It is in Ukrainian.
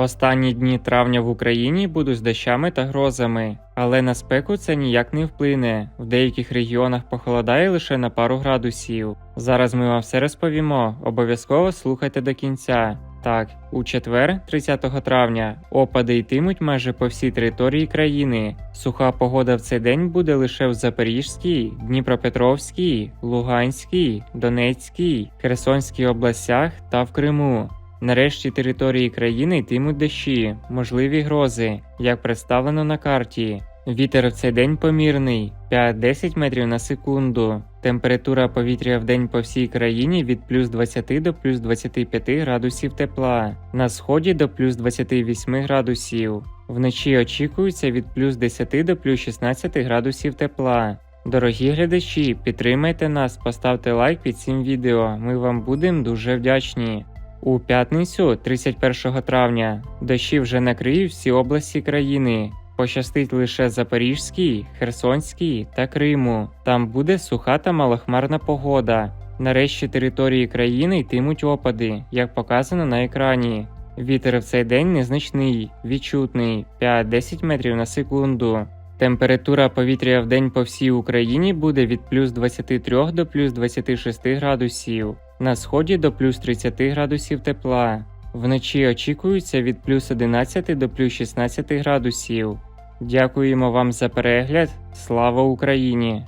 Останні дні травня в Україні будуть з дощами та грозами, але на спеку це ніяк не вплине. В деяких регіонах похолодає лише на пару градусів. Зараз ми вам все розповімо. Обов'язково слухайте до кінця. Так, у четвер, 30 травня, опади йтимуть майже по всій території країни. Суха погода в цей день буде лише в Запорізькій, Дніпропетровській, Луганській, Донецькій, Херсонській областях та в Криму. Нарешті території країни йтимуть дощі, можливі грози, як представлено на карті. Вітер в цей день помірний 5-10 метрів на секунду. Температура повітря в день по всій країні від плюс 20 до плюс 25 градусів тепла, на сході до плюс 28 градусів. Вночі очікується від плюс 10 до плюс 16 градусів тепла. Дорогі глядачі, підтримайте нас, поставте лайк під цим відео. Ми вам будемо дуже вдячні. У п'ятницю, 31 травня, дощі вже накриють всі області країни. Пощастить лише Запорізькій, Херсонській та Криму. Там буде суха та малохмарна погода. Нарешті території країни йтимуть опади, як показано на екрані. Вітер в цей день незначний, відчутний 5-10 метрів на секунду. Температура повітря в день по всій Україні буде від плюс 23 до плюс 26 градусів, на сході до плюс 30 градусів тепла. Вночі очікується від плюс 11 до плюс 16 градусів. Дякуємо вам за перегляд. Слава Україні!